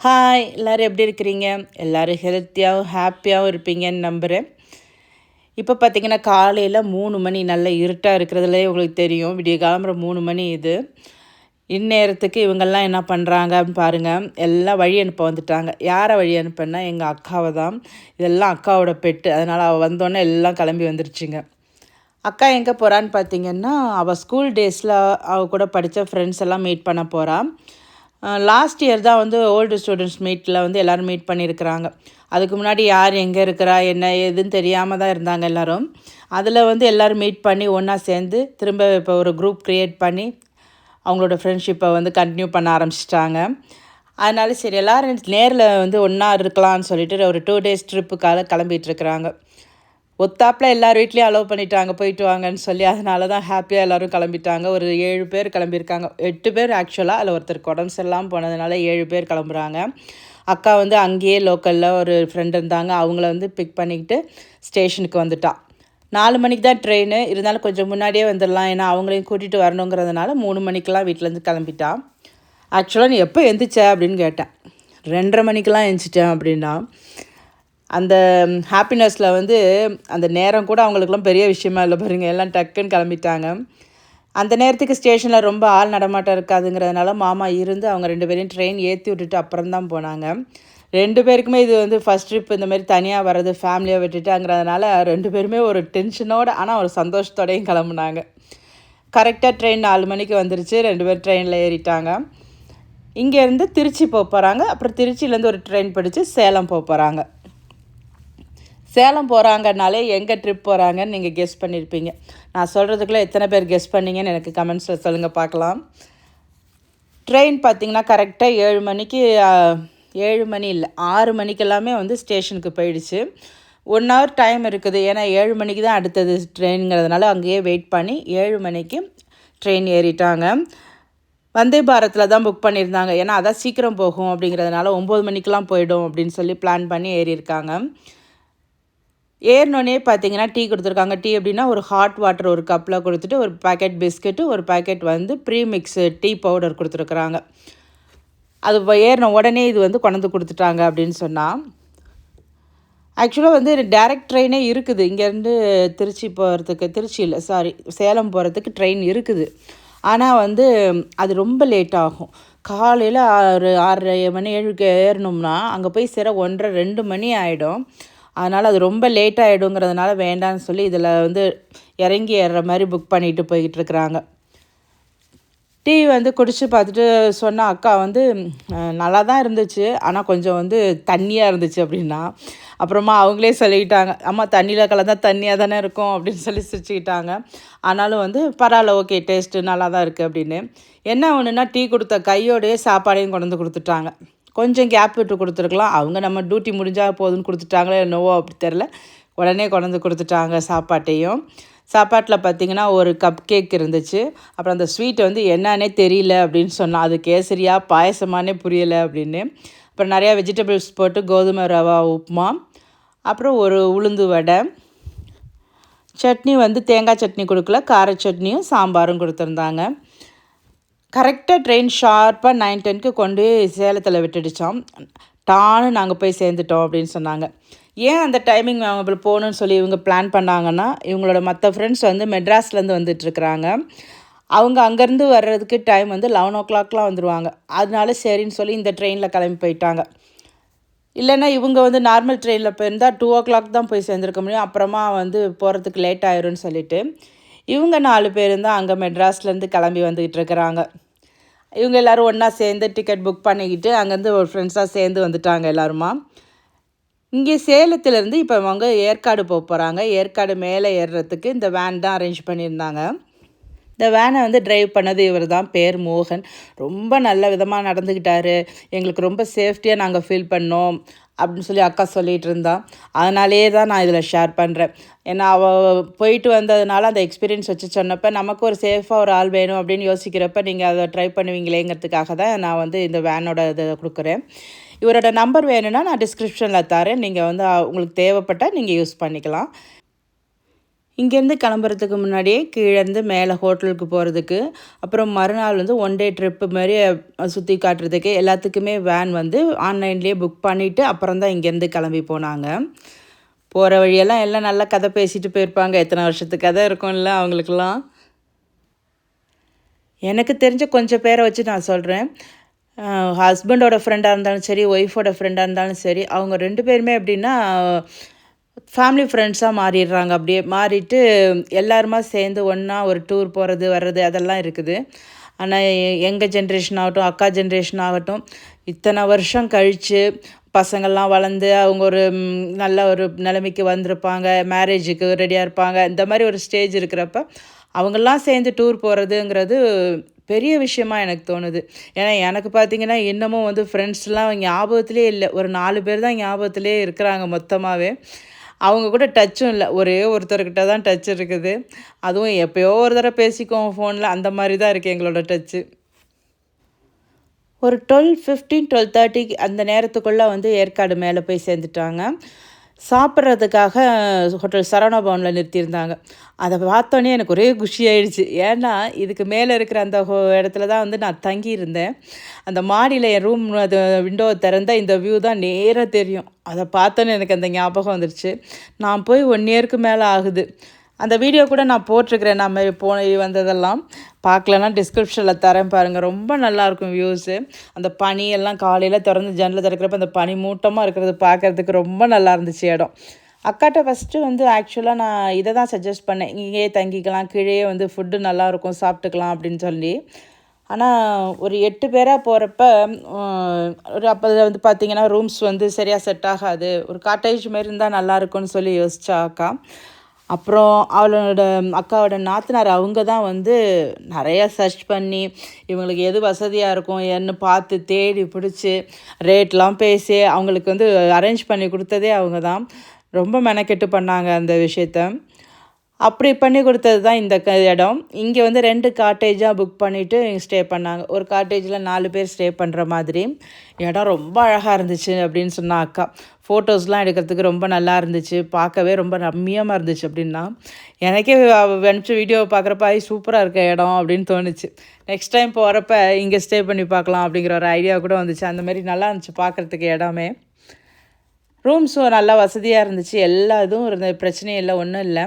Hi எல்லோரும் எப்படி இருக்கிறீங்க? எல்லோரும் ஹெல்த்தியாகவும் ஹாப்பியாகவும் இருப்பீங்கன்னு நம்புகிறேன் இப்போ பார்த்தீங்கன்னா காலையில் மூணு மணி நல்ல இருட்டாக இருக்கிறதுலே உங்களுக்கு தெரியும். விடிய கிளம்புற மூணு மணி இது. இந்நேரத்துக்கு இவங்கெல்லாம் என்ன பண்ணுறாங்க அப்படின்னு பாருங்கள் எல்லாம் வழி அனுப்ப வந்துட்டாங்க. யாரை வழி அனுப்பினா எங்கள் அக்காவை தான். இதெல்லாம் அக்காவோட பெட்டு. அதனால் அவள் வந்தோடனே எல்லாம் கிளம்பி வந்துருச்சுங்க. அக்கா எங்கே போகிறான்னு பார்த்தீங்கன்னா அவள் ஸ்கூல் டேஸில் அவள் கூட படித்த ஃப்ரெண்ட்ஸ் எல்லாம் மீட் பண்ண போகிறாள் லாஸ்ட் இயர் தான் வந்து ஓல்டு ஸ்டூடெண்ட்ஸ் மீட்டில் வந்து எல்லோரும் மீட் பண்ணியிருக்கிறாங்க அதுக்கு முன்னாடி யார் எங்கே இருக்கிறா என்ன எதுன்னு தெரியாமல் தான் இருந்தாங்க எல்லோரும். அதில் வந்து எல்லோரும் மீட் பண்ணி ஒன்றா சேர்ந்து திரும்ப இப்போ ஒரு குரூப் க்ரியேட் பண்ணி அவங்களோட ஃப்ரெண்ட்ஷிப்பை வந்து கண்டினியூ பண்ண ஆரம்பிச்சிட்டாங்க. அதனால சரி எல்லோரும் நேரில் வந்து ஒன்றா இருக்கலாம்னு சொல்லிட்டு ஒரு டூ டேஸ் ட்ரிப்புக்காக கிளம்பிகிட்ருக்குறாங்க ஒத்தாப்பில் எல்லார் வீட்லேயும் அலோவ் பண்ணிட்டாங்க போயிட்டு வாங்கன்னு சொல்லி அதனால தான் ஹாப்பியாக எல்லோரும் கிளம்பிட்டாங்க. ஒரு ஏழு பேர் கிளம்பியிருக்காங்க. எட்டு பேர் ஆக்சுவலாக அதில் ஒருத்தர் உடம்பு சரியில்லாமல் போனதுனால ஏழு பேர் கிளம்புறாங்க. அக்கா வந்து அங்கேயே லோக்கலில் ஒரு ஃப்ரெண்ட் இருந்தாங்க. அவங்கள வந்து பிக் பண்ணிக்கிட்டு ஸ்டேஷனுக்கு வந்துட்டான் நாலு மணிக்கு தான் ட்ரெயின் இருந்தாலும் கொஞ்சம் முன்னாடியே வந்துடலாம். ஏன்னா அவங்களையும் கூட்டிகிட்டு வரணுங்கிறதுனால மூணு மணிக்கெலாம் வீட்டிலேருந்து கிளம்பிட்டான் ஆக்சுவலாக நீ எப்போ எந்திரிச்ச அப்படின்னு கேட்டேன். ரெண்டரை மணிக்கெலாம் எழுந்திச்சிட்டேன் அப்படின்னா அந்த ஹாப்பினஸில் வந்து அந்த நேரம் கூட அவங்களுக்குலாம் பெரிய விஷயமா இல்லை பாருங்கள் எல்லாம் டக்குன்னு கிளம்பிட்டாங்க. அந்த நேரத்துக்கு ஸ்டேஷனில் ரொம்ப ஆள் நடமாட்டம் இருக்காதுங்கிறதுனால மாமா இருந்து அவங்க ரெண்டு பேரையும் ட்ரெயின் ஏற்றி விட்டுட்டு அப்புறம் தான் போனாங்க. ரெண்டு பேருக்குமே இது வந்து ஃபஸ்ட் ட்ரிப் இந்த மாதிரி தனியாக வர்றது ஃபேமிலியாக விட்டுட்டாங்கிறதுனால ரெண்டு பேருமே ஒரு டென்ஷனோடு ஆனால் ஒரு சந்தோஷத்தோடையும் கிளம்புனாங்க. கரெக்டாக ட்ரெயின் நாலு மணிக்கு வந்துருச்சு. ரெண்டு பேர் ட்ரெயினில் ஏறிட்டாங்க. இங்கேருந்து திருச்சி போக போகிறாங்க அப்புறம் திருச்சியிலேருந்து ஒரு ட்ரெயின் பிடிச்சி சேலம் போக போகிறாங்க சேலம் போகிறாங்கனாலே எங்கே ட்ரிப் போகிறாங்கன்னு நீங்கள் கெஸ் பண்ணியிருப்பீங்க நான் சொல்கிறதுக்குள்ளே எத்தனை பேர் கெஸ் பண்ணீங்கன்னு எனக்கு கமெண்ட்ஸில் சொல்லுங்கள் பார்க்கலாம். ட்ரெயின் பார்த்திங்கன்னா கரெக்டாக ஏழு மணிக்கு ஏழு மணி இல்லை ஆறு மணிக்கெல்லாமே வந்து ஸ்டேஷனுக்கு போயிடுச்சு. ஒன் ஹவர் டைம் இருக்குது ஏன்னா ஏழு மணிக்கு தான் அடுத்தது ட்ரெயினுங்கிறதுனால அங்கேயே வெயிட் பண்ணி ஏழு மணிக்கு ட்ரெயின் ஏறிட்டாங்க. வந்தே பாரத்தில் தான் புக் பண்ணியிருந்தாங்க ஏன்னா அதான் சீக்கிரம் போகும் அப்படிங்கிறதுனால ஒம்பது மணிக்கெலாம் போயிடும் அப்படின்னு சொல்லி பிளான் பண்ணி ஏறியிருக்காங்க. ஏறினோடனே பார்த்தீங்கன்னா டீ கொடுத்துருக்காங்க. டீ அப்படின்னா ஒரு ஹாட் வாட்டர் ஒரு கப்பில் கொடுத்துட்டு ஒரு பேக்கெட் பிஸ்கெட்டு ஒரு பேக்கெட் வந்து ப்ரீ மிக்ஸு டீ பவுடர் கொடுத்துருக்குறாங்க. அது ஏறின உடனே இது வந்து கொண்டு கொடுத்துட்டாங்க அப்படின்னு சொன்னால் ஆக்சுவலாக வந்து டேரக்ட் ட்ரெயினே இருக்குது. இங்கேருந்து திருச்சி போகிறதுக்கு திருச்சி இல்லை சாரி சேலம் போகிறதுக்கு ட்ரெயின் இருக்குது. ஆனால் வந்து அது ரொம்ப லேட் ஆகும். காலையில் ஆறு ஆறரை மணி ஏழுக்கு ஏறணும்னா அங்கே போய் சேர ஒன்றரை ரெண்டு மணி ஆகிடும் அதனால் அது ரொம்ப லேட் ஆகிடுங்கிறதுனால வேண்டான்னு சொல்லி இதில் வந்து இறங்கி ஏறுற மாதிரி புக் பண்ணிட்டு போய்கிட்டு இருக்கிறாங்க. டீ வந்து குடித்து பார்த்துட்டு சொன்ன அக்கா வந்து நல்லா தான் இருந்துச்சு. ஆனால் கொஞ்சம் வந்து தண்ணியாக இருந்துச்சு அப்படின்னா அப்புறமா அவங்களே சொல்லிக்கிட்டாங்க அம்மா தண்ணியில் கலந்தால் தண்ணியாக தானே இருக்கும் அப்படின்னு சொல்லி சிரிச்சுக்கிட்டாங்க. ஆனாலும் வந்து பரவாயில்ல ஓகே டேஸ்ட்டு நல்லா தான் இருக்குது அப்படின்னு. என்ன ஒன்றுனா டீ கொடுத்த கையோடையே சாப்பாடையும் கொண்டு வந்து கொடுத்துட்டாங்க. கொஞ்சம் கேப் விட்டு கொடுத்துருக்கலாம். அவங்க நம்ம டியூட்டி முடிஞ்சால் போதுன்னு கொடுத்துட்டாங்களே என்னவோ அப்படி தெரில உடனே கொண்டு கொடுத்துட்டாங்க சாப்பாட்டையும். சாப்பாட்டில் பார்த்திங்கன்னா ஒரு கப் கேக் இருந்துச்சு. அப்புறம் அந்த ஸ்வீட்டை வந்து என்னன்னே தெரியல அப்படின்னு சொன்னால் அது கேசரியாக பாயசமானே புரியலை அப்படின்னு. அப்புறம் நிறையா வெஜிடபிள்ஸ் போட்டு கோதுமை ரவா உப்புமா. அப்புறம் ஒரு உளுந்து வடை. சட்னி வந்து தேங்காய் சட்னி கொடுக்கல. கார சட்னியும் சாம்பாரும் கொடுத்துருந்தாங்க. கரெக்டாக ட்ரெயின் ஷார்ப்பாக நைன் டென்க்கு கொண்டு சேலத்தில் விட்டுடுச்சோம். டானு நாங்கள் போய் சேர்ந்துட்டோம் அப்படின்னு சொன்னாங்க. ஏன் அந்த டைமிங் அவங்க போகணுன்னு சொல்லி இவங்க பிளான் பண்ணாங்கன்னா இவங்களோட மற்ற ஃப்ரெண்ட்ஸ் வந்து மெட்ராஸ்லேருந்து வந்துட்டுருக்குறாங்க. அவங்க அங்கேருந்து வர்றதுக்கு டைம் வந்து லெவன் ஓ கிளாக்லாம் வந்துடுவாங்க அதனால சரின்னு சொல்லி இந்த ட்ரெயினில் கிளம்பி போயிட்டாங்க. இல்லைன்னா இவங்க வந்து நார்மல் ட்ரெயினில் போயிருந்தால் டூ ஓ கிளாக் தான் போய் சேர்ந்துருக்க முடியும். அப்புறமா வந்து போகிறதுக்கு லேட் ஆயிரும்னு சொல்லிட்டு இவங்க நாலு பேரும் தான் அங்கே மெட்ராஸ்லேருந்து கிளம்பி வந்துக்கிட்டு இருக்கிறாங்க. இவங்க எல்லோரும் ஒன்றா சேர்ந்து டிக்கெட் புக் பண்ணிக்கிட்டு அங்கேருந்து ஒரு ஃப்ரெண்ட்ஸாக சேர்ந்து வந்துட்டாங்க எல்லாருமா. இங்கே சேலத்துலேருந்து இப்போ அவங்க ஏற்காடு போக போகிறாங்க ஏற்காடு மேலே ஏறுறதுக்கு இந்த வேன் தான் அரேஞ்ச் பண்ணியிருந்தாங்க. இந்த வேனை வந்து ட்ரைவ் பண்ணது இவர் தான் பேர் மோகன். ரொம்ப நல்ல விதமாக நடந்துக்கிட்டாரு எங்களுக்கு ரொம்ப சேஃப்டியாக நாங்கள் ஃபீல் பண்ணோம். அப்படின்னு சொல்லி அக்கா சொல்லிகிட்டு இருந்தான் அதனாலே தான் நான் இதில் ஷேர் பண்ணுறேன். ஏன்னா அவள் போயிட்டு வந்ததுனால அந்த எக்ஸ்பீரியன்ஸ் வச்சு சொன்னப்போ நமக்கு ஒரு சேஃபாக ஒரு ஆள் வேணும் அப்படின்னு யோசிக்கிறப்ப நீங்கள் அதை ட்ரை பண்ணுவீங்களேங்கிறதுக்காக தான் நான் வந்து இந்த வேனோட இதை கொடுக்குறேன். இவரோட நம்பர் வேணும்னா நான் டிஸ்கிரிப்ஷனில் தரேன். நீங்கள் வந்து உங்களுக்கு தேவைப்பட்டால் நீங்கள் யூஸ் பண்ணிக்கலாம். இங்கேருந்து கிளம்புறதுக்கு முன்னாடியே கீழேருந்து மேலே ஹோட்டலுக்கு போகிறதுக்கு அப்புறம் மறுநாள் வந்து ஒன் டே ட்ரிப்பு மாதிரி சுற்றி காட்டுறதுக்கு எல்லாத்துக்குமே வேன் வந்து ஆன்லைன்லேயே புக் பண்ணிவிட்டு அப்புறம் தான் இங்கேருந்து கிளம்பி போனாங்க. போகிற வழியெல்லாம் எல்லாம் நல்லா கதை பேசிட்டு போயிருப்பாங்க. எத்தனை வருஷத்துக்கு கதை இருக்கும்ல அவங்களுக்கெல்லாம். எனக்கு தெரிஞ்ச கொஞ்சம் பேரை வச்சு நான் சொல்கிறேன் ஹஸ்பண்டோட ஃப்ரெண்டாக இருந்தாலும் சரி ஒய்ஃபோட ஃப்ரெண்டாக இருந்தாலும் சரி அவங்க ரெண்டு பேருமே எப்படின்னா ஃபேமிலி ஃப்ரெண்ட்ஸாக மாறிடுறாங்க. அப்படியே மாறிட்டு எல்லாருமா சேர்ந்து ஒன்றா ஒரு டூர் போகிறது வர்றது அதெல்லாம் இருக்குது. ஆனால் எங்கள் ஜென்ரேஷன் ஆகட்டும் அக்கா ஜென்ரேஷன் ஆகட்டும் இத்தனை வருஷம் கழித்து பசங்கள்லாம் வளர்ந்து அவங்க ஒரு நல்ல ஒரு நிலைமைக்கு வந்திருப்பாங்க மேரேஜுக்கு ரெடியாக இருப்பாங்க. இந்த மாதிரி ஒரு ஸ்டேஜ் இருக்கிறப்ப அவங்கெல்லாம் சேர்ந்து டூர் போகிறதுங்கிறது பெரிய விஷயமா எனக்கு தோணுது. ஏன்னா எனக்கு பார்த்தீங்கன்னா இன்னமும் வந்து ஃப்ரெண்ட்ஸ்லாம் ஞாபகத்திலே இல்லை. ஒரு நாலு பேர் தான் ஞாபகத்திலே இருக்கிறாங்க மொத்தமாகவே அவங்க கூட டச்சும் இல்லை. ஒரே ஒருத்தர்கிட்ட தான் டச் இருக்குது. அதுவும் எப்போயோ ஒரு தடவை பேசிக்குவோம் ஃபோனில் அந்த மாதிரி தான் இருக்குது எங்களோட டச்சு ஒரு டுவெல் ஃபிஃப்டீன் டுவெல் தேர்ட்டிக்கு அந்த நேரத்துக்குள்ளே வந்து ஏற்காடு மேலே போய் சேர்ந்துட்டாங்க. சாப்பிட்றதுக்காக ஹோட்டல் சரவணா பவனில் நிறுத்தியிருந்தாங்க. அதை பார்த்தோன்னே எனக்கு ஒரே குஷி ஆயிடுச்சு ஏன்னா இதுக்கு மேலே இருக்கிற அந்த ஹோ இடத்துல தான் வந்து நான் தங்கியிருந்தேன். அந்த மாடியில் என் ரூம் அது விண்டோவை திறந்தால் இந்த வியூ தான் நேராக தெரியும். அதை பார்த்தோன்னே எனக்கு அந்த ஞாபகம் வந்துருச்சு. நான் போய் ஒன் இயருக்கு மேலே ஆகுது. அந்த வீடியோ கூட நான் போட்டிருக்கிறேன். நம்ம போன வந்ததெல்லாம் பார்க்கலன்னா டிஸ்கிரிப்ஷனில் தரேன் பாருங்கள் ரொம்ப நல்லாயிருக்கும் வியூஸு அந்த பனியெல்லாம் காலையில் திறந்து ஜன்னலில் திறக்கிறப்ப அந்த பனி மூட்டமாக இருக்கிறது பார்க்குறதுக்கு ரொம்ப நல்லா இருந்துச்சு இடம். அக்காட்ட ஃபஸ்ட்டு வந்து ஆக்சுவலாக நான் இதை தான் சஜஸ்ட் பண்ணேன். இங்கேயே தங்கிக்கலாம் கீழே வந்து ஃபுட்டு நல்லாயிருக்கும் சாப்பிட்டுக்கலாம் அப்படின்னு சொல்லி. ஆனால் ஒரு எட்டு பேராக போகிறப்ப ஒரு அப்போ வந்து பார்த்திங்கன்னா ரூம்ஸ் வந்து சரியாக செட் ஆகாது. ஒரு காட்டேஜ் மாரி இருந்தால் நல்லாயிருக்கும்னு சொல்லி யோசிச்சா அக்கா. அப்புறம் அவளோட அக்காவோட நாத்தனார் அவங்க தான் வந்து நிறையா சர்ச் பண்ணி இவங்களுக்கு எது வசதியாக இருக்கும் என்ன பார்த்து தேடி பிடிச்சி ரேட்லாம் பேசி அவங்களுக்கு வந்து அரேஞ்ச் பண்ணி கொடுத்ததே அவங்க தான். ரொம்ப மெனக்கெட்டு பண்ணாங்க அந்த விஷயத்த. அப்படி பண்ணி கொடுத்தது தான் இந்த க இடம். இங்கே வந்து ரெண்டு காட்டேஜாக புக் பண்ணிவிட்டு ஸ்டே பண்ணாங்க. ஒரு காட்டேஜில் நாலு பேர் ஸ்டே பண்ணுற மாதிரி. இடம் ரொம்ப அழகாக இருந்துச்சு அப்படின்னு சொன்னால் அக்கா. ஃபோட்டோஸ்லாம் எடுக்கிறதுக்கு ரொம்ப நல்லா இருந்துச்சு. பார்க்கவே ரொம்ப ரம்மியமாக இருந்துச்சு அப்படின்னா. எனக்கே அனுப்பிச்ச வீடியோவை பார்க்குறப்ப ஐ சூப்பராக இருக்க இடம் அப்படின்னு தோணுச்சு. நெக்ஸ்ட் டைம் போகிறப்ப இங்கே ஸ்டே பண்ணி பார்க்கலாம் அப்படிங்கிற ஒரு ஐடியா கூட வந்துச்சு. அந்த மாதிரி நல்லா இருந்துச்சு பார்க்குறதுக்கு இடமே. ரூம்ஸும் நல்லா வசதியாக இருந்துச்சு. எல்லா இதுவும் இருந்த பிரச்சனையும் இல்லை ஒன்றும் இல்லை.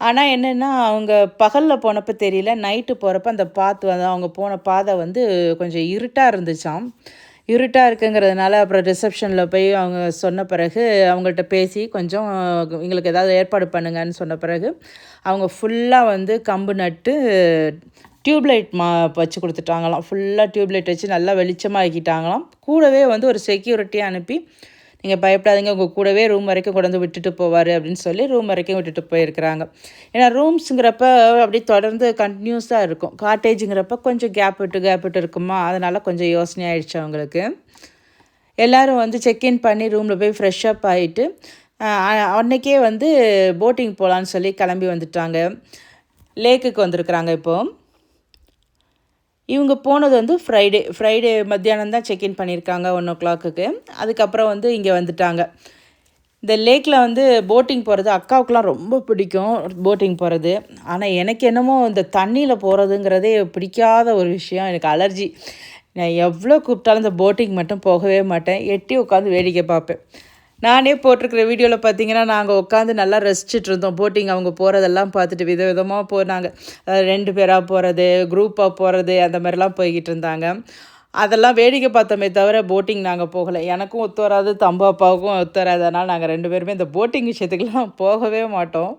ஆனால் என்னென்னா அவங்க பகலில் போனப்போ தெரியல நைட்டு போகிறப்ப அந்த பாத்து வந்து அவங்க போன பாதை வந்து கொஞ்சம் இருட்டாக இருந்துச்சாம். இருட்டாக இருக்குங்கிறதுனால அப்புறம் ரிசப்ஷனில் போய் அவங்க சொன்ன பிறகு அவங்கள்ட்ட பேசி கொஞ்சம் எங்களுக்கு ஏதாவது ஏற்பாடு பண்ணுங்கன்னு சொன்ன பிறகு அவங்க ஃபுல்லாக வந்து கம்பு நட்டு டியூப்லைட் மா வச்சு கொடுத்துட்டாங்களாம். ஃபுல்லாக டியூப்லைட் வச்சு நல்லா வெளிச்சமாக ஆக்கிட்டாங்களாம் கூடவே வந்து ஒரு செக்யூரிட்டியை அனுப்பி நீங்கள் பயப்படாதீங்க. உங்கள் கூடவே ரூம் வரைக்கும் கொண்டு வந்து விட்டுட்டு போவார் அப்படின்னு சொல்லி ரூம் வரைக்கும் விட்டுட்டு போயிருக்கிறாங்க. ஏன்னா ரூம்ஸுங்கிறப்ப அப்படியே தொடர்ந்து கண்டினியூஸாக இருக்கும். காட்டேஜுங்கிறப்ப கொஞ்சம் கேப் விட்டு கேப் விட்டு இருக்குமா? அதனால் கொஞ்சம் யோசனை ஆயிடுச்சு அவங்களுக்கு. எல்லோரும் வந்து செக்இன் பண்ணி ரூமில் போய் ஃப்ரெஷ் அப் ஆகிட்டு அன்றைக்கே வந்து போட்டிங் போகலான்னு சொல்லி கிளம்பி வந்துட்டாங்க. லேக்குக்கு வந்திருக்குறாங்க இப்போது இவங்க போனது வந்து ஃப்ரைடே ஃப்ரைடே மத்தியானம் தான் செக்இன் பண்ணியிருக்காங்க ஒன் ஓ கிளாக்குக்கு அதுக்கப்புறம் வந்து இங்கே வந்துட்டாங்க. இந்த லேக்கில் வந்து போட்டிங் போகிறது அக்காவுக்குலாம் ரொம்ப பிடிக்கும் போட்டிங் போகிறது ஆனால் எனக்கு என்னமோ இந்த தண்ணியில் போகிறதுங்கிறதே பிடிக்காத ஒரு விஷயம். எனக்கு அலர்ஜி நான் எவ்வளோ கூப்பிட்டாலும் இந்த போட்டிங் மட்டும் போகவே மாட்டேன். எட்டி உட்காந்து வேடிக்கை பார்ப்பேன். நானே போட்டிருக்கிற வீடியோவில் பார்த்தீங்கன்னா நாங்கள் உட்காந்து நல்லா ரசிச்சுட்டு இருந்தோம். போட்டிங் அவங்க போகிறதெல்லாம் பார்த்துட்டு வித விதமாக போனாங்க ரெண்டு பேராக போகிறது குரூப்பாக போகிறது அந்த மாதிரிலாம் போய்கிட்டு இருந்தாங்க. அதெல்லாம் வேடிக்கை பார்த்தோமே தவிர போட்டிங் நாங்கள் போகலை. எனக்கும் ஒத்து வராது தம்பு அப்பாவுக்கும் ஒத்து வராது. அதனால் நாங்கள் ரெண்டு பேருமே இந்த போட்டிங் விஷயத்துக்கெல்லாம் போகவே மாட்டோம்.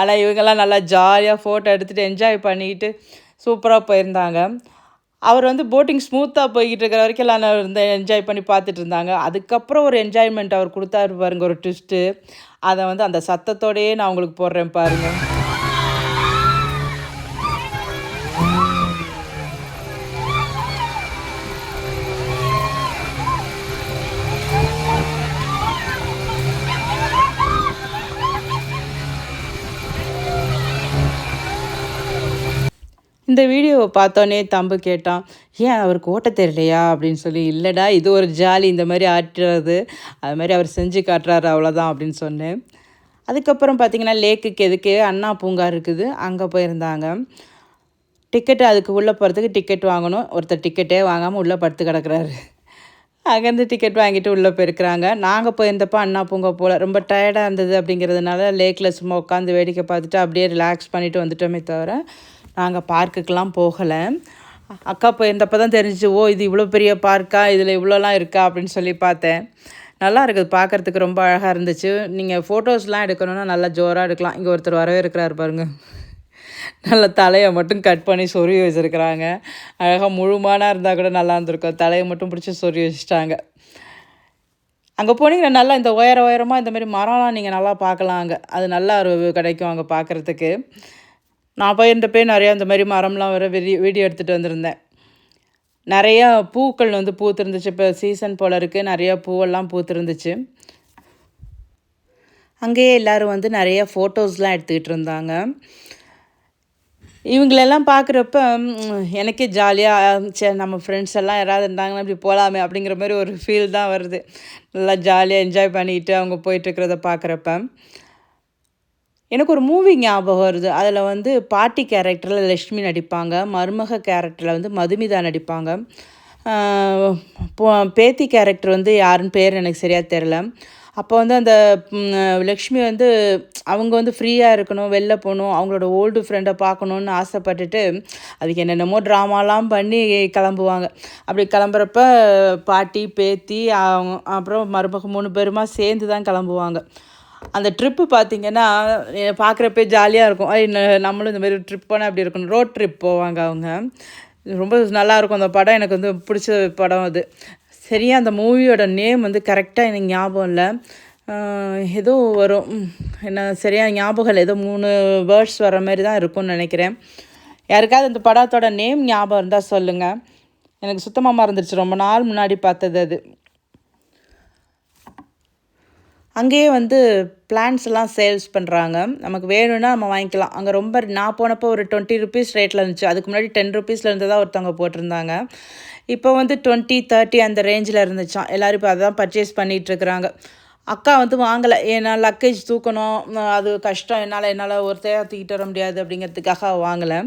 ஆனால் இவங்கெல்லாம் நல்லா ஜாலியாக ஃபோட்டோ எடுத்துகிட்டு என்ஜாய் பண்ணிக்கிட்டு சூப்பராக போயிருந்தாங்க. அவர் வந்து போட்டிங் ஸ்மூத்தாக போய்கிட்டு இருக்கிற வரைக்கும் எல்லாம் இருந்து என்ஜாய் பண்ணி பார்த்துட்டு இருந்தாங்க. அதுக்கப்புறம் ஒரு என்ஜாய்மெண்ட் அவர் கொடுத்தாரு பாருங்க ஒரு ட்விஸ்ட்டு அதை வந்து அந்த சத்தத்தோடையே நான் உங்களுக்கு போடுறேன் பாருங்கள் இந்த வீடியோவை பார்த்தோன்னே தம்பு கேட்டான் ஏன் அவருக்கு ஓட்ட தெரியலையா? அப்படின்னு சொல்லி இல்லைடா இது ஒரு ஜாலி இந்த மாதிரி ஆட்டுறது அது மாதிரி அவர் செஞ்சு காட்டுறாரு அவ்வளோதான் அப்படின்னு சொன்னேன். அதுக்கப்புறம் பார்த்திங்கன்னா லேக்குக்கு எதுக்கு அண்ணா பூங்கா இருக்குது அங்கே போயிருந்தாங்க. டிக்கெட்டு அதுக்கு உள்ளே போகிறதுக்கு டிக்கெட் வாங்கணும் ஒருத்தர் டிக்கெட்டே வாங்காமல் உள்ளே படுத்து கிடக்குறாரு. அங்கேருந்து டிக்கெட் வாங்கிட்டு உள்ளே போயிருக்கிறாங்க. நாங்கள் போயிருந்தப்போ அண்ணா பூங்கா போல் ரொம்ப டயர்டாக இருந்தது அப்படிங்கிறதுனால லேக்கில் சும்மா உட்காந்து வேடிக்கை பார்த்துட்டு அப்படியே ரிலாக்ஸ் பண்ணிவிட்டு வந்துட்டோமே தவிர நாங்கள் பார்க்குக்கெலாம் போகலை. அக்கா இப்போ இருந்தப்போ தான் தெரிஞ்சு ஓ இது இவ்வளோ பெரிய பார்க்கா? இதில் இவ்வளோலாம் இருக்கா? அப்படின்னு சொல்லி பார்த்தேன். நல்லா இருக்குது பார்க்குறதுக்கு ரொம்ப அழகாக இருந்துச்சு. நீங்கள் ஃபோட்டோஸ்லாம் எடுக்கணுன்னா நல்லா ஜோராக எடுக்கலாம். இங்கே ஒருத்தர் வரவே இருக்கிறாரு பாருங்கள் நல்ல தலையை மட்டும் கட் பண்ணி சொருவி வச்சுருக்குறாங்க. அழகாக முழுமானாக இருந்தால் கூட நல்லா இருந்திருக்கும். தலையை மட்டும் பிடிச்சி சொருவி வச்சுட்டாங்க. அங்கே போனீங்கன்னா நல்லா இந்த உயர உயரமாக இந்த மாதிரி மரம்லாம் நீங்கள் நல்லா பார்க்கலாம் அங்கே அது நல்லா ஒரு கிடைக்கும் அங்கே பார்க்குறதுக்கு. நான் போயிருந்தப்பே நிறையா இந்த மாதிரி மரம்லாம் வர வீடியோ வீடியோ எடுத்துகிட்டு வந்திருந்தேன். நிறையா பூக்கள் வந்து பூத்துருந்துச்சு. இப்போ சீசன் போல் இருக்குது நிறையா பூவெல்லாம் பூத்துருந்துச்சு. அங்கேயே எல்லோரும் வந்து நிறைய ஃபோட்டோஸ்லாம் எடுத்துக்கிட்டு இருந்தாங்க. இவங்களெல்லாம் பார்க்குறப்ப எனக்கே ஜாலியாக சரி நம்ம ஃப்ரெண்ட்ஸ் எல்லாம் யாராவது இருந்தாங்கன்னா இப்படி போகலாமே அப்படிங்கிற மாதிரி ஒரு ஃபீல் தான் வருது. நல்லா ஜாலியாக என்ஜாய் பண்ணிட்டு அவங்க போயிட்டுருக்கிறத பார்க்குறப்ப. எனக்கு ஒரு மூவி ஞாபகம் வருது. அதில் வந்து பாட்டி கேரக்டரில் லக்ஷ்மி நடிப்பாங்க. மருமக கேரக்டரில் வந்து மதுமிதா நடிப்பாங்க. பேத்தி கேரக்டர் வந்து யாருன்னு பேர் எனக்கு சரியாக தெரில அப்போ வந்து அந்த லக்ஷ்மி வந்து அவங்க வந்து ஃப்ரீயாக இருக்கணும் வெளில போகணும் அவங்களோட ஓல்டு ஃப்ரெண்டை பார்க்கணுன்னு ஆசைப்பட்டுட்டு அதுக்கு என்னென்னமோ ட்ராமாலாம் பண்ணி கிளம்புவாங்க. அப்படி கிளம்புறப்ப பாட்டி பேத்தி அவங்க அப்புறம் மருமக மூணு பேருமா சேர்ந்து தான் கிளம்புவாங்க. அந்த ட்ரிப்பு பார்த்திங்கன்னா பார்க்குறப்பே ஜாலியாக இருக்கும். ஐ நம்மளும் இந்த மாதிரி ட்ரிப் போனால் அப்படி இருக்கணும்? ரோட் ட்ரிப் போவாங்க அவங்க. ரொம்ப நல்லாயிருக்கும் அந்த படம் எனக்கு வந்து பிடிச்ச படம் அது. சரியாக அந்த மூவியோட நேம் வந்து கரெக்டாக எனக்கு ஞாபகம் இல்லை. ஏதோ வரும். என்ன சரியாக ஞாபகம் இல்லை. ஏதோ மூணு வேர்ட்ஸ் வர மாதிரி தான் இருக்கும்னு நினைக்கிறேன். யாருக்காவது அந்த படத்தோட நேம் ஞாபகம் இருந்தால் சொல்லுங்கள் எனக்கு சுத்தமாக மறந்துடுச்சு ரொம்ப நாள் முன்னாடி பார்த்தது அது. அங்கேயே வந்து பிளான்ஸ் எல்லாம் சேல்ஸ் பண்ணுறாங்க நமக்கு வேணும்னா நம்ம வாங்கிக்கலாம். அங்கே ரொம்ப நான் போனப்போ ஒரு டுவெண்ட்டி ருபீஸ் ரேட்டில் இருந்துச்சு. அதுக்கு முன்னாடி டென் ருபீஸில் இருந்து தான் ஒருத்தவங்க போட்டிருந்தாங்க. இப்போ வந்து டுவெண்ட்டி தேர்ட்டி அந்த ரேஞ்சில் இருந்துச்சான் எல்லோரும் இப்போ அதான் பர்ச்சேஸ் பண்ணிகிட்ருக்குறாங்க அக்கா வந்து வாங்கலை. ஏன்னா லக்கேஜ் தூக்கணும். அது கஷ்டம். என்னால் என்னால் ஒருத்தையாக தூக்கிட்டு வர முடியாது அப்படிங்கிறதுக்காக வாங்கலை.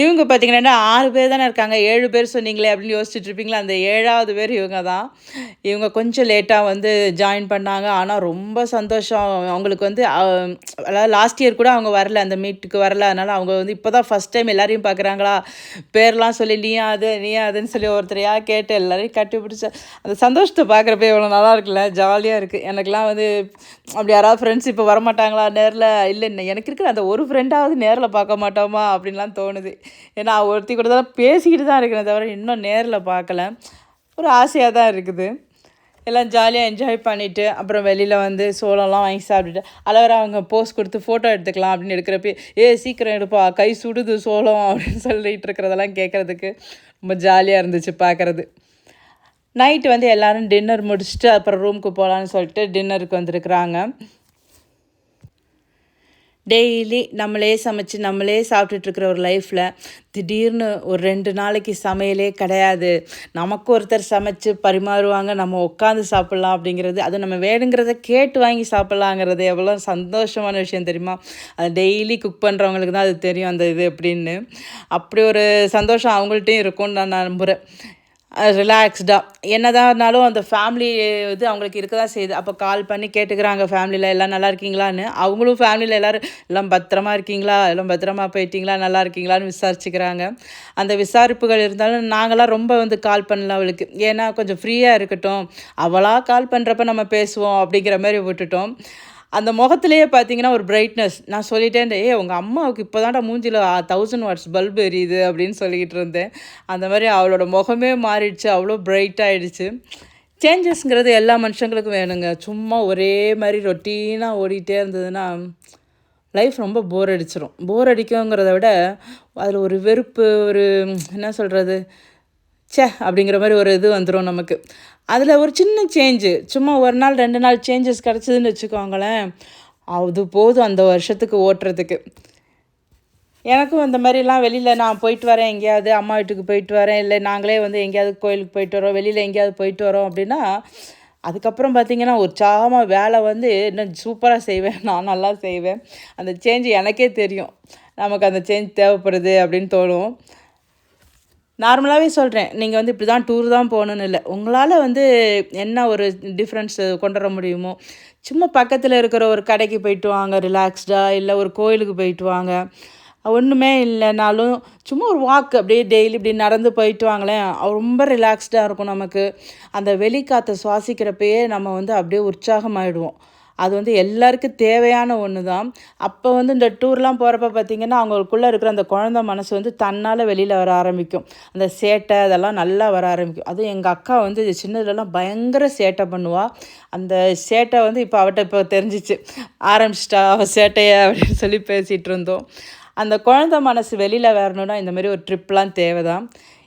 இவங்க பார்த்தீங்கன்னா ஆறு பேர் தானே இருக்காங்க. ஏழு பேர் சொன்னீங்களே அப்படின்னு யோசிச்சுட்டு இருப்பீங்களா? அந்த ஏழாவது பேர் இவங்க தான். இவங்க கொஞ்சம் லேட்டாக வந்து ஜாயின் பண்ணாங்க. ஆனால் ரொம்ப சந்தோஷம். அவங்களுக்கு வந்து அதாவது லாஸ்ட் இயர் கூட அவங்க வரல. அந்த மீட்டுக்கு வரல. அதனால் அவங்க வந்து இப்போ தான் ஃபஸ்ட் டைம் எல்லாரையும் பார்க்குறாங்களா? பேர்லாம் சொல்லி நீயா அது நீயா அதுன்னு சொல்லி ஒருத்தரையாக கேட்டு எல்லாரையும் கட்டிப்பிடிச்ச. அந்த சந்தோஷத்தை பார்க்குறப்ப இவ்வளோ நல்லா இருக்குல்ல? ஜாலியாக இருக்குது எனக்குலாம் வந்து அப்படி யாராவது ஃப்ரெண்ட்ஸ் இப்போ வரமாட்டாங்களா? நேரில் இல்லை. எனக்கு இருக்கிற அந்த ஒரு ஃப்ரெண்டாவது நேரில் பார்க்க மாட்டோமா? அப்படின்லாம் தோணுது. ஏன்னா ஒருத்தி கூட தான் பேசிக்கிட்டு தான் இருக்கிறேன் தவிர இன்னும் நேரில் பார்க்கல. ஒரு ஆசையாக தான் இருக்குது. எல்லாம் ஜாலியாக என்ஜாய் பண்ணிவிட்டு அப்புறம் வெளியில் வந்து சோளம்லாம் வாங்கி சாப்பிட்டுட்டு அழகாக அவங்க போஸ்ட் கொடுத்து ஃபோட்டோ எடுத்துக்கலாம் அப்படின்னு எடுக்கிறப்ப ஏ சீக்கிரம் எடுப்பா கை சுடுது சோளம் அப்படின்னு சொல்லிட்டு இருக்கிறதெல்லாம் கேட்குறதுக்கு ரொம்ப ஜாலியாக இருந்துச்சு பார்க்குறது. நைட்டு வந்து எல்லோரும் டின்னர் முடிச்சுட்டு அப்புறம் ரூமுக்கு போகலான்னு சொல்லிட்டு டின்னருக்கு வந்திருக்குறாங்க. டெய்லி நம்மளே சமைச்சு நம்மளே சாப்பிட்டுட்ருக்குற ஒரு லைஃப்பில் திடீர்னு ஒரு ரெண்டு நாளைக்கு சமையலே கிடையாது. நமக்கு ஒருத்தர் சமைச்சு பரிமாறுவாங்க நம்ம உட்காந்து சாப்பிட்லாம் அப்படிங்கிறது அது நம்ம வேணுங்கிறத கேட்டு வாங்கி சாப்பிட்லாங்கிறது எவ்வளோ சந்தோஷமான விஷயம் தெரியுமா? அது டெய்லி குக் பண்ணுறவங்களுக்கு தான் அது தெரியும் அந்த இது அப்படின்னு அப்படி ஒரு சந்தோஷம் அவங்கள்ட்டையும் இருக்கும்னு நான் நம்புகிறேன் ரிலாக்ஸ்டாக என்ன தான் இருந்தாலும் அந்த ஃபேமிலி இது அவங்களுக்கு இருக்க தான் செய்யுது. அப்போ கால் பண்ணி கேட்டுக்கிறாங்க ஃபேமிலியில் எல்லாம் நல்லா இருக்கீங்களான்னு? அவங்களும் ஃபேமிலியில் எல்லோரும் எல்லாம் பத்திரமா இருக்கீங்களா? எல்லாம் பத்திரமா போயிட்டீங்களா? நல்லா இருக்கீங்களான்னு விசாரிச்சுக்கிறாங்க. அந்த விசாரிப்புகள் இருந்தாலும் நாங்களாம் ரொம்ப வந்து கால் பண்ணல அவளுக்கு. ஏன்னா கொஞ்சம் ஃப்ரீயாக இருக்கட்டும். அவளாக கால் பண்ணுறப்ப நம்ம பேசுவோம் அப்படிங்கிற மாதிரி விட்டுட்டோம். அந்த முகத்துலேயே பார்த்தீங்கன்னா ஒரு பிரைட்னஸ் நான் சொல்லிட்டே இருந்தேன் ஏ உங்கள் அம்மாவுக்கு இப்போ தான்டா மூஞ்சியில் தௌசண்ட் வாட்ஸ் பல்ப் எரியுது அப்படின்னு சொல்லிக்கிட்டு இருந்தேன். அந்த மாதிரி அவளோட முகமே மாறிடுச்சு அவ்வளோ பிரைட்டாகிடுச்சு சேஞ்சஸ்ங்கிறது எல்லா மனுஷங்களுக்கும் வேணுங்க. சும்மா ஒரே மாதிரி ரொட்டீனாக ஓடிட்டே இருந்ததுன்னா லைஃப் ரொம்ப போர் அடிச்சிடும் போர் அடிக்குங்கிறத விட அதில் ஒரு வெறுப்பு ஒரு என்ன சொல்கிறது சே அப்படிங்கிற மாதிரி ஒரு இது வந்துடும் நமக்கு. அதில் ஒரு சின்ன சேஞ்சு சும்மா ஒரு நாள் ரெண்டு நாள் சேஞ்சஸ் கிடச்சிதுன்னு வச்சுக்கோங்களேன் அது போதும் அந்த வருஷத்துக்கு ஓட்டுறதுக்கு. எனக்கும் இந்த மாதிரிலாம் வெளியில் நான் போயிட்டு வரேன் எங்கேயாவது அம்மா வீட்டுக்கு போயிட்டு வரேன் இல்லை நாங்களே வந்து எங்கேயாவது கோயிலுக்கு போயிட்டு வரோம் வெளியில் எங்கேயாவது போயிட்டு வரோம் அப்படின்னா அதுக்கப்புறம் பார்த்தீங்கன்னா உற்சாகமாக வேலை வந்து இன்னும் சூப்பராக செய்வேன் நான் நல்லா செய்வேன். அந்த சேஞ்ச் எனக்கே தெரியும். நமக்கு அந்த சேஞ்ச் தேவைப்படுது அப்படின்னு தோணும். நார்மலாகவே சொல்கிறேன் நீங்கள் வந்து இப்படி தான் டூர் தான் போகணுன்னு இல்லை. உங்களால் வந்து என்ன ஒரு டிஃப்ரென்ஸ் கொண்டு வர முடியுமோ? சும்மா பக்கத்தில் இருக்கிற ஒரு கடைக்கு போயிட்டு வாங்க ரிலாக்ஸ்டாக இல்லை ஒரு கோயிலுக்கு போயிட்டு வாங்க. ஒன்றுமே இல்லைனாலும் சும்மா ஒரு வாக் அப்படியே டெய்லி இப்படி நடந்து போயிட்டு வாங்களேன். ரொம்ப ரிலாக்ஸ்டாக இருக்கும் நமக்கு. அந்த வெளிக்காற்றை சுவாசிக்கிறப்பயே நம்ம வந்து அப்படியே உற்சாகமாயிடுவோம். அது வந்து எல்லாருக்கும் தேவையான ஒன்று தான் அப்போ வந்து இந்த டூர்லாம் போகிறப்ப பார்த்திங்கன்னா அவங்களுக்குள்ளே இருக்கிற அந்த குழந்த மனசு வந்து தன்னால் வெளியில் வர ஆரம்பிக்கும். அந்த சேட்டை அதெல்லாம் நல்லா வர ஆரம்பிக்கும். அதுவும் எங்கள் அக்கா வந்து சின்னதுலலாம் பயங்கர சேட்டை பண்ணுவாள் அந்த சேட்டை வந்து இப்போ அவட்ட இப்போ தெரிஞ்சிச்சு. ஆரம்பிச்சிட்டா அவள் சேட்டையை? அப்படின்னு சொல்லி பேசிகிட்டு இருந்தோம். அந்த குழந்த மனசு வெளியில் வரணுன்னா இந்த மாதிரி ஒரு ட்ரிப்லாம் தேவை தான்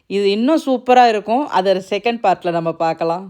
இது இன்னும் சூப்பராக இருக்கும். அதை செகண்ட் பார்ட்டில் நம்ம பார்க்கலாம்.